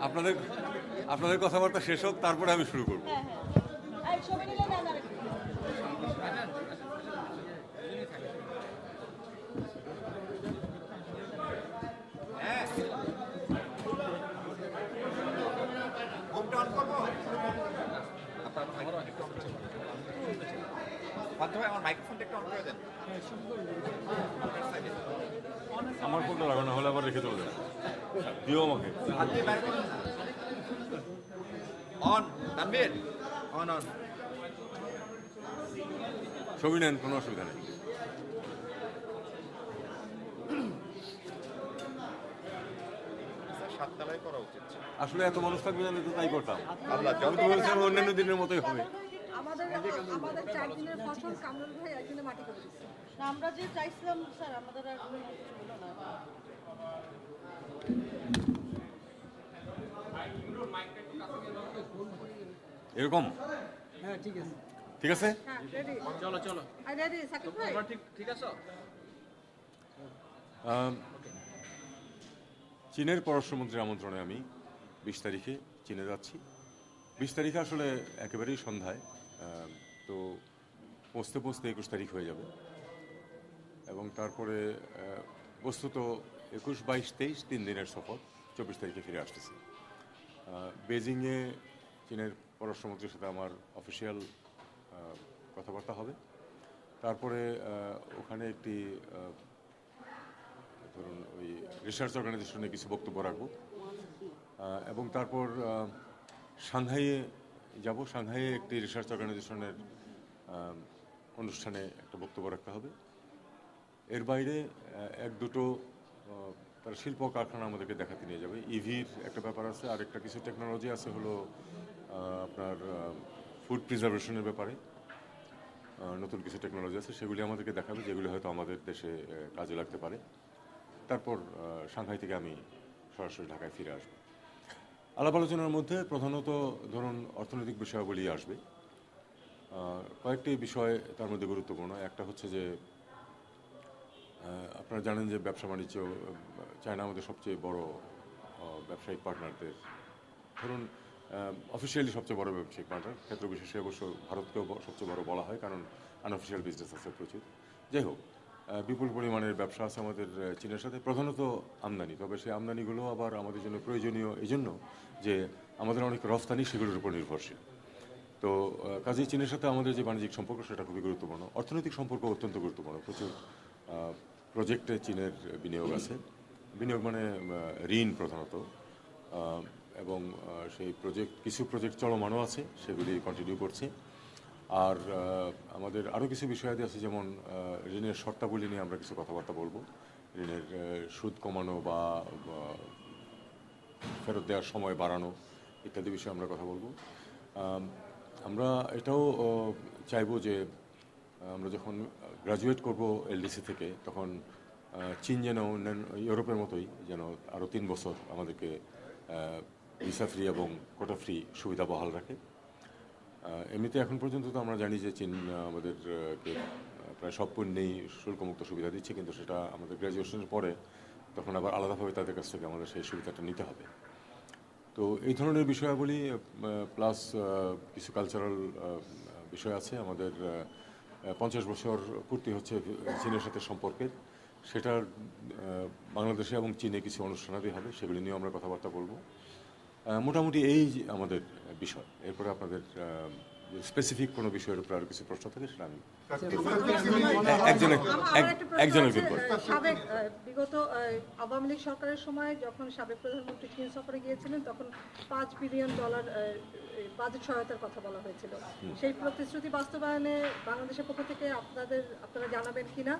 আপনাদের আপনাদের কথাবার্তা শেষ হোক তারপরে আমি শুরু করব। হ্যাঁ হ্যাঁ। মাধ্যমে আমার মাইক্রোফোনটা একটু অন করে দেন আমার ফোনটা লাগানো হলে আবার রেখে চলে যাবে। দিও আমাকে। On Tanvir on on. ছবি নেন কোনো অসুবিধা নেই। আসলে এত মানুষ থাকবে জানলে তো তাই করতাম। আল্লাহ অন্যান্য দিনের মতোই হবে। আমাদের আমাদের চার দিনের ফসল কামরুল ভাই একদিনে মাটি করে দিচ্ছে। আমরা যে চাইছিলাম স্যার আমাদের আর কোনো কিছু হলো না। এরকম? হ্যাঁ ঠিক আছে। ঠিক আছে? হ্যাঁ চলো চলো। আর রেডি সাকিব ভাই। তোমরা ঠিক ঠিক চীনের পররাষ্ট্রমন্ত্রীর আমন্ত্রণে আমি বিশ তারিখে চীনে যাচ্ছি। বিশ তারিখে আসলে একেবারেই সন্ধ্যায়। তো পৌঁছতে পৌঁছতে একুশ তারিখ হয়ে যাবে। এবং তারপরে বস্তুত একুশ, বাইশ, তেইশ তিন দিনের সফর, চব্বিশ তারিখে ফিরে আসতেছি। বেজিংয়ে চীনের পররাষ্ট্রমন্ত্রীর সাথে আমার অফিসিয়াল কথাবার্তা হবে। তারপরে ওখানে একটি ধরুন ওই রিসার্চ অর্গানাইজেশনে কিছু বক্তব্য রাখব। এবং তারপর সাংহাইয়ে যাব সাংহাইয়ে একটি রিসার্চ অর্গানাইজেশনের অনুষ্ঠানে একটা বক্তব্য রাখতে হবে। এর বাইরে এক দুটো তার শিল্প কারখানা আমাদেরকে দেখাতে নিয়ে যাবে। ইভির একটা ব্যাপার আছে আর একটা কিছু টেকনোলজি আছে হলো আপনার ফুড প্রিজার্ভেশনের ব্যাপারে। নতুন কিছু টেকনোলজি আছে, সেগুলি আমাদেরকে দেখাবে, যেগুলি হয়তো আমাদের দেশে কাজে লাগতে পারে। তারপর সাংহাই থেকে আমি সরাসরি ঢাকায় ফিরে আসব। আলাপ আলোচনার মধ্যে প্রধানত ধরুন অর্থনৈতিক বিষয়াবলী আসবে। কয়েকটি বিষয় তার মধ্যে গুরুত্বপূর্ণ। একটা হচ্ছে যে আপনারা জানেন যে ব্যবসা বাণিজ্য চায়না আমাদের সবচেয়ে বড় ব্যবসায়িক পার্টনারদের। ধরুন অফিসিয়ালি সবচেয়ে বড় ব্যবসায়িক পার্টনার, ক্ষেত্র বিশেষে অবশ্য ভারতকেও সবচেয়ে বড় বলা হয়, কারণ আনঅফিসিয়াল বিজনেস আছে প্রচুর। যাই হোক বিপুল পরিমাণের ব্যবসা আছে আমাদের চীনের সাথে। প্রধানত আমদানি, তবে সেই আমদানিগুলো আবার আমাদের জন্য প্রয়োজনীয় এই জন্য যে আমাদের অনেক রফতানি সেগুলোর উপর নির্ভরশীল। তো কাজেই চীনের সাথে আমাদের যে বাণিজ্যিক সম্পর্ক, সেটা খুবই গুরুত্বপূর্ণ। অর্থনৈতিক সম্পর্ক অত্যন্ত গুরুত্বপূর্ণ। প্রচুর প্রজেক্টে চীনের বিনিয়োগ আছে। বিনিয়োগ মানে ঋণ প্রধানত। এবং সেই প্রজেক্ট কিছু প্রজেক্ট চলমানও আছে, সেগুলি কন্টিনিউ করছে। আর আমাদের আরও কিছু বিষয়াদি আছে যেমন ঋণের শর্তাবলী নিয়ে আমরা কিছু কথাবার্তা বলব। ঋণের সুদ কমানো বা ফেরত দেওয়ার সময় বাড়ানো ইত্যাদি বিষয়ে আমরা কথা বলব। আমরা এটাও চাইব যে, আমরা যখন গ্রাজুয়েট করব এলডিসি থেকে, তখন চীন যেন অন্যান্য ইউরোপের মতোই যেন আরও তিন বছর আমাদেরকে ভিসা ফ্রি এবং কোটা ফ্রি সুবিধা বহাল রাখে। এমনিতে এখন পর্যন্ত তো আমরা জানি যে চীন আহ, আমাদের আহ, কে, আহ, প্রায় সব পণ্যেই শুল্কমুক্ত সুবিধা দিচ্ছে কিন্তু সেটা আমাদের গ্র্যাজুয়েশনের পরে তখন আবার আলাদাভাবে তাদের কাছ থেকে আমাদের সেই সুবিধাটা নিতে হবে। তো এই ধরনের বিষয়াবলী প্লাস কিছু কালচারাল বিষয় আছে। আমাদের পঞ্চাশ বছর পূর্তি হচ্ছে চীনের সাথে সম্পর্কের। সেটার বাংলাদেশে এবং চীনে কিছু অনুষ্ঠানাদি হবে সেগুলি নিয়েও আমরা কথাবার্তা বলব। মোটামুটি এই আমাদের বিষয়। এরপরে আপনাদের স্পেসিফিক কোনো বিষয়ের উপর আর কিছু প্রশ্ন থাকে সেটা আমি একজনের সাবেক বিগত আওয়ামী লীগ সরকারের সময় যখন সাবেক প্রধানমন্ত্রী চীন সফরে গিয়েছিলেন তখন পাঁচ বিলিয়ন ডলার বাজেট সহায়তার কথা বলা হয়েছিল। সেই প্রতিশ্রুতি বাস্তবায়নে বাংলাদেশের পক্ষ থেকে আপনাদের আপনারা জানাবেন কিনা?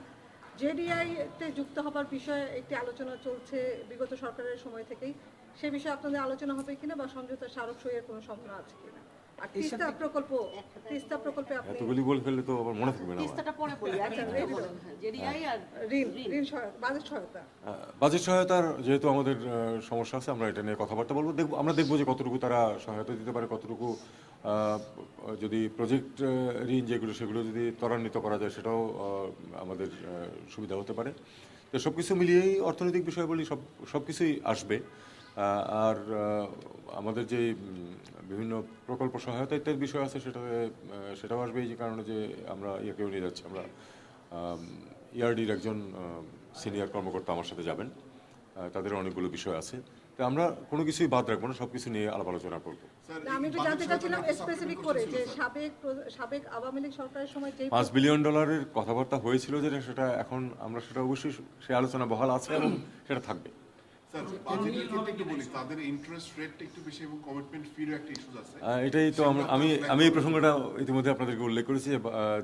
জেডিআই তে যুক্ত হবার বিষয়ে একটি আলোচনা চলছে বিগত সরকারের সময় থেকেই। সে বিষয়ে আপনাদের আলোচনা হবে কিনা বা সমঝোতা স্মারক সইয়ের কোনো সম্ভাবনা আছে কিনা? আর তিস্তা প্রকল্প তিস্তা প্রকল্পে আপনি এতগুলি বলে ফেললে তো আবার মনে থাকবে না তিস্তাটা পরে পড়ি আগে এটা বলেন হ্যাঁ জেডিআই আর ঋণ ঋণ। সহায়তা বাজেট সহায়তা। বাজেট সহায়তার যেহেতু আমাদের সমস্যা আছে আমরা এটা নিয়ে কথাবার্তা বলব। দেখব আমরা দেখব যে কতটুকু তারা সহায়তা দিতে পারে কতটুকু যদি প্রজেক্ট ঋণ যেগুলো সেগুলো যদি ত্বরান্বিত করা যায় সেটাও আমাদের সুবিধা হতে পারে। তো সব কিছু মিলিয়েই অর্থনৈতিক বিষয়গুলি সব সব কিছুই আসবে। আর আমাদের যে বিভিন্ন প্রকল্প সহায়তা ইত্যাদি বিষয় আছে সেটাতে সেটাও আসবে এই যে কারণে যে আমরা ইয়েকেও নিয়ে যাচ্ছি। আমরা ইয়ারডির একজন সিনিয়র কর্মকর্তা আমার সাথে যাবেন। তাদের অনেকগুলো বিষয় আছে। তো আমরা কোনো কিছুই বাদ রাখব না সব কিছু নিয়ে আলাপ আলোচনা করব। আমি একটু জানতে চাচ্ছিলাম স্পেসিফিক করে যে সাবেক সাবেক আওয়ামী লীগ সরকারের সময় যে পাঁচ বিলিয়ন ডলারের কথাবার্তা হয়েছিল যেটা সেটা এখন আমরা সেটা অবশ্যই সে আলোচনা বহাল আছে এবং সেটা থাকবে। এটাই তো আমি আমি এই প্রসঙ্গটা ইতিমধ্যে আপনাদেরকে উল্লেখ করেছি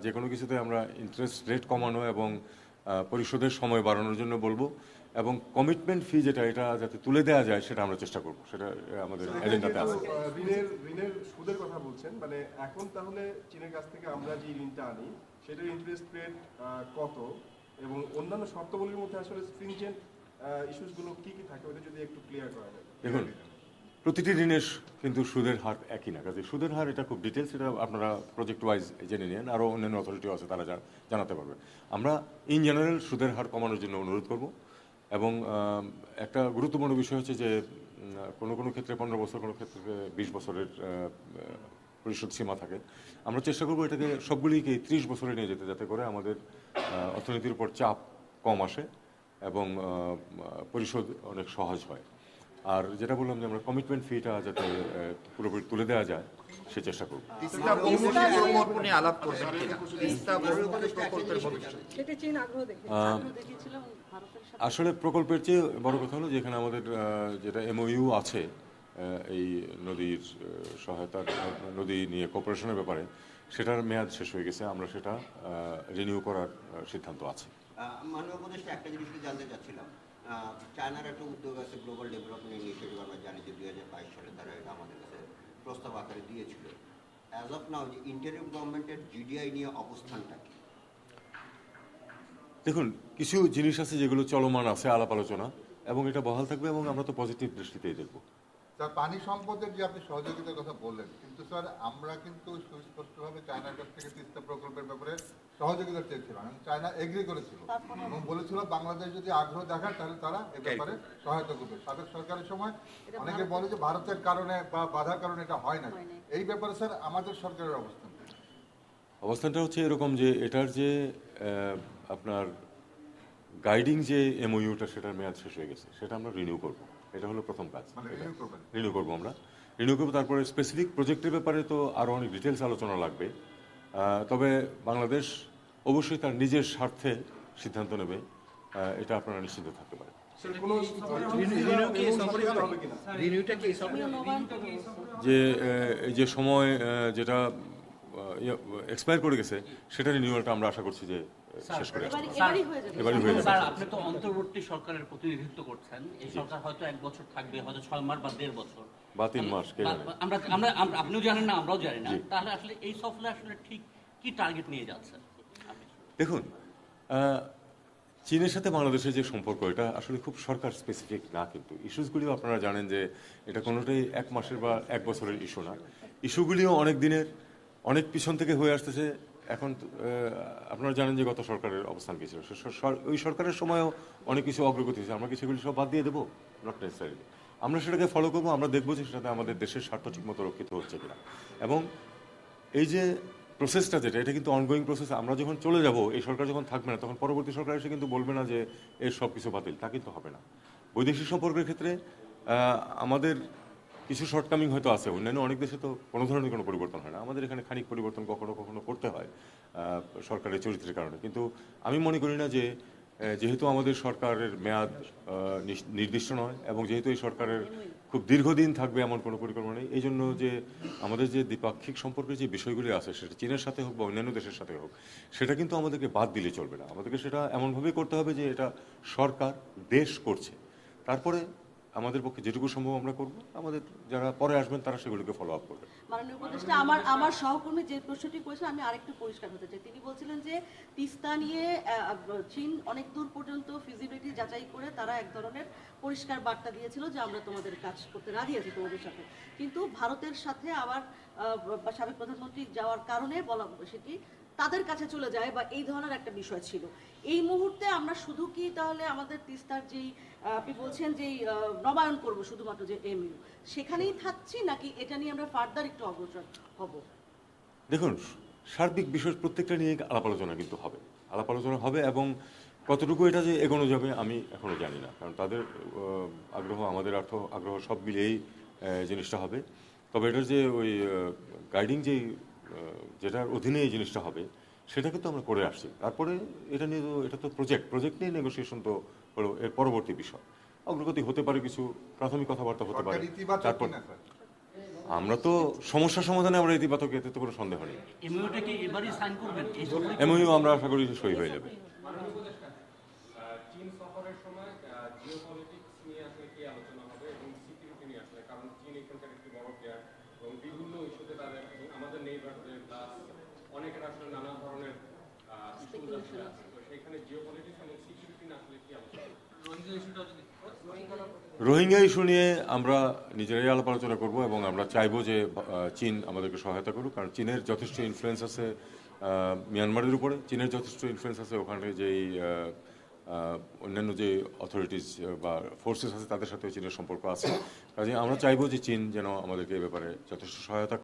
যে, কোনো কিছুতে আমরা ইন্টারেস্ট রেট কমানো এবং পরিশোধের সময় বাড়ানোর জন্য বলব। এবং কমিটমেন্ট ফি যেটা এটা যাতে তুলে দেওয়া যায় সেটা আমরা চেষ্টা করব। সেটা আমাদের এজেন্ডাতে আছে। ঋণের ঋণের সুদের কথা বলছেন। মানে এখন তাহলে চীনের কাছ থেকে আমরা যে ঋণটা আনি সেটার ইন্টারেস্ট রেট কত? এবং অন্যান্য শর্তাবলীর মধ্যে আসলে স্ট্রিনজেন্ট দেখুন, প্রতিটি ঋণের কিন্তু সুদের হার একই না। কাজে সুদের হার এটা খুব ডিটেলস এটা আপনারা প্রজেক্ট ওয়াইজ জেনে নিন, আরও অন্যান্য অথরিটিও আছে, তারা জানাতে পারবে। আমরা ইন জেনারেল সুদের হার কমানোর জন্য অনুরোধ করব এবং একটা গুরুত্বপূর্ণ বিষয় হচ্ছে যে কোনো কোনো ক্ষেত্রে পনেরো বছর, কোনো ক্ষেত্রে বিশ বছরের পরিশোধ সীমা থাকে। আমরা চেষ্টা করব এটাকে সবগুলিকে ত্রিশ বছরে নিয়ে যেতে, যাতে করে আমাদের অর্থনীতির উপর চাপ কম আসে। এবং পরিশোধ অনেক সহজ হয়। আর যেটা বললাম যে আমরা কমিটমেন্ট ফিটা যাতে পুরোপুরি তুলে দেওয়া যায় সে চেষ্টা করব। আসলে প্রকল্পের চেয়ে বড় কথা হলো যেখানে আমাদের যেটা এমওইউ আছে এই নদীর সহায়তার নদী নিয়ে কোপারেশনের ব্যাপারে সেটার মেয়াদ শেষ হয়ে গেছে। আমরা সেটা রিনিউ করার সিদ্ধান্ত আছে। মাননীয় উপদেষ্টা, একটা জিনিস জানতে চাচ্ছিলাম। চায়নার একটা উদ্যোগ আছে গ্লোবাল ডেভেলপমেন্ট ইনিশিয়েটিভ আমরা জানি যে দুই হাজার বাইশ সালে তারা এটা আমাদের কাছে প্রস্তাব আকারে দিয়েছিল। অ্যাজ অফ নাও যে ইন্টারিম গভর্নমেন্টের জিডিআই নিয়ে অবস্থানটা কি? দেখুন, কিছু জিনিস আছে যেগুলো চলমান আছে, আলাপ আলোচনা, এবং এটা বহাল থাকবে, এবং আমরা তো পজিটিভ দৃষ্টিতেই দেখব। স্যার পানি সম্পদের যে আপনি সহযোগিতার কথা বললেন কিন্তু স্যার আমরা কিন্তু সুস্পষ্টভাবে চায়নার কাছ থেকে তিস্তা প্রকল্পের ব্যাপারে সহযোগিতা চেয়েছিলাম এবং চায়না এগ্রি করেছিল। এবং বলেছিল বাংলাদেশ যদি আগ্রহ দেখায় তাহলে তারা এ ব্যাপারে সহায়তা করবে। সাবেক সরকারের সময় অনেকে বলে যে ভারতের কারণে বা বাধার কারণে এটা হয় না। এই ব্যাপারে স্যার আমাদের সরকারের অবস্থান? অবস্থানটা হচ্ছে এরকম যে এটার যে আহ, আপনার গাইডিং যে এমওইউটা সেটার মেয়াদ শেষ হয়ে গেছে। সেটা আমরা রিনিউ করব। এটা হলো প্রথম কাজ। মানে রিনিউ করব আমরা। রিনিউ করব তারপরে স্পেসিফিক প্রজেক্টের ব্যাপারে তো আরও অনেক ডিটেলস আলোচনা লাগবে। তবে বাংলাদেশ অবশ্যই তার নিজের স্বার্থে সিদ্ধান্ত নেবে। এটা আপনারা নিশ্চিন্ত থাকতে পারেন। যে এই যে সময় যেটা এক্সপায়ার করে গেছে সেটা রিনিউয়ালটা আমরা আশা করছি যে শেষ করে আসব। এবারই হয়ে যাবে। এবারই হয়ে যাবে। স্যার আপনি তো অন্তর্বর্তী সরকারের প্রতিনিধিত্ব করছেন। এই সরকার হয়তো এক বছর থাকবে হয়তো ছয় মাস বা দেড় বছর। বা তিন মাস, কে জানে? আমরা আমরা আমরা- আপনিও জানেন না আমরাও জানি না। তাহলে আসলে এই সফরে আসলে ঠিক কি টার্গেট নিয়ে যাচ্ছেন? দেখুন চীনের সাথে বাংলাদেশের যে সম্পর্ক এটা আসলে খুব সরকার স্পেসিফিক না কিন্তু। ইস্যুসগুলিও আপনারা জানেন যে এটা কোনোটাই এক মাসের বা এক বছরের ইস্যু না। ইস্যুগুলিও অনেক দিনের। অনেক পিছন থেকে হয়ে আসতেছে। এখন আপনারা জানেন যে গত সরকারের অবস্থান কী ছিল। ওই সরকারের সময়ও অনেক কিছু অগ্রগতি হয়েছে। আমরা কি সেগুলি সব বাদ দিয়ে দেবো? নট নেসেসারিলি আমরা সেটাকে ফলো করব, আমরা দেখব যে সেটাতে আমাদের দেশের স্বার্থ ঠিকমতো রক্ষিত হচ্ছে কিনা। এবং এই যে প্রসেসটা যেটা, এটা কিন্তু অনগোয়িং প্রসেস আমরা যখন চলে যাব, এই সরকার যখন থাকবে না, তখন পরবর্তী সরকার এসে কিন্তু বলবে না যে এর সব কিছু বাতিল। তা কিন্তু হবে না। বৈদেশিক সম্পর্কের ক্ষেত্রে আমাদের কিছু শর্টকামিং হয়তো আছে। অন্যান্য অনেক দেশে তো কোনো ধরনের কোনো পরিবর্তন হয় না। আমাদের এখানে খানিক পরিবর্তন কখনো কখনো করতে হয় সরকারের চরিত্রের কারণে। কিন্তু আমি মনে করি না যে যেহেতু আমাদের সরকারের মেয়াদ নির্দিষ্ট নয় এবং যেহেতু এই সরকারের খুব দীর্ঘদিন থাকবে এমন কোনো পরিকল্পনা নেই, এই জন্য যে আমাদের যে দ্বিপাক্ষিক সম্পর্কে যে বিষয়গুলি আছে, সেটা চীনের সাথে হোক বা অন্যান্য দেশের সাথে হোক, সেটা কিন্তু আমাদেরকে বাদ দিলে চলবে না। আমাদেরকে সেটা এমনভাবেই করতে হবে যে এটা সরকার, দেশ করছে। তারপরে আমাদের পক্ষে যেটুকু সম্ভব আমরা করব। আমাদের যারা পরে আসবেন তারা সেগুলোকে ফলো আপ করবে মাননীয় উপদেষ্টা, আমার আমার সহকর্মী যে প্রশ্নটি করেছেন, আমি আরেকটু পরিষ্কার হতে চাই। তিনি বলছিলেন যে তিস্তা নিয়ে চীন অনেক দূর পর্যন্ত ফিজিবিলিটি যাচাই করে তারা এক ধরনের পরিষ্কার বার্তা দিয়েছিল যে আমরা তোমাদের কাজ করতে রাজি আছি তোমাদের সাথে। কিন্তু ভারতের সাথে আবার সাবেক প্রধানমন্ত্রী যাওয়ার কারণে বলা, সেটি তাদের কাছে চলে যায় বা এই ধরনের একটা বিষয় ছিল। এই মুহূর্তে আমরা শুধু কি তাহলে আমাদের তিস্তার যেই আপনি বলছেন যে নবায়ন করব শুধুমাত্র যে এমইউ সেখানেই থাকছি নাকি এটা নিয়ে আমরা ফার্দার একটু অগ্রসর হব? দেখুন সার্বিক বিষয় প্রত্যেকটা নিয়ে আলাপ আলোচনা কিন্তু হবে। আলাপ আলোচনা হবে এবং কতটুকু এটা যে এগোনো যাবে আমি এখনও জানি না। কারণ তাদের আগ্রহ আমাদের অর্থ আগ্রহ সব মিলিয়েই জিনিসটা হবে। তবে এটার যে ওই গাইডিং আহ, যেটার অধীনে এই জিনিসটা হবে সেটা কিন্তু আমরা করে আসছি। তারপরে এটা নিয়ে তো এটা তো প্রজেক্ট প্রজেক্ট নিয়ে নেগোসিয়েশন তো হলো এর পরবর্তী বিষয়। অগ্রগতি হতে পারে কিছু প্রাথমিক কথাবার্তা হতে পারে। তারপর আমরা তো সমস্যা সমাধানে আমরা ইতিবাচক এতে তো কোনো সন্দেহ নেই। এমনিও আমরা আশা করি সই হয়ে যাবে। চীন সফরের সময় জিও পলিটিক্স নিয়ে আসলে কি আলোচনা হবে এবং সিকিউরিটি নিয়ে আসলে? কারণ চীন এখানকার একটি বড় প্লেয়ার এবং বিভিন্ন ইস্যুতে তাদের আমাদের নেইবারদের প্লাস অনেকের আসলে নানা ধরনের ইস্যু আসলে আছে। তো সেখানে জিও পলিটিক্স এবং সিকিউরিটি নিয়ে আসলে কি আলোচনা রোহিঙ্গা ইস্যু নিয়ে আমরা নিজেরাই আলাপ আলোচনা করব এবং আমরা চাইব যে চীন আমাদেরকে সহায়তা করুক। কারণ চীনের যথেষ্ট ইনফ্লুয়েন্স আছে মিয়ানমারের উপরে। চীনের যথেষ্ট ইনফ্লুয়েন্স আছে ওখানে যেই অন্যান্য যে অথরিটিস বা ফোর্সেস আছে তাদের সাথেও চীনের সম্পর্ক আছে। কাজে আমরা চাইব যে চীন যেন আমাদেরকে এ ব্যাপারে যথেষ্ট সহায়তা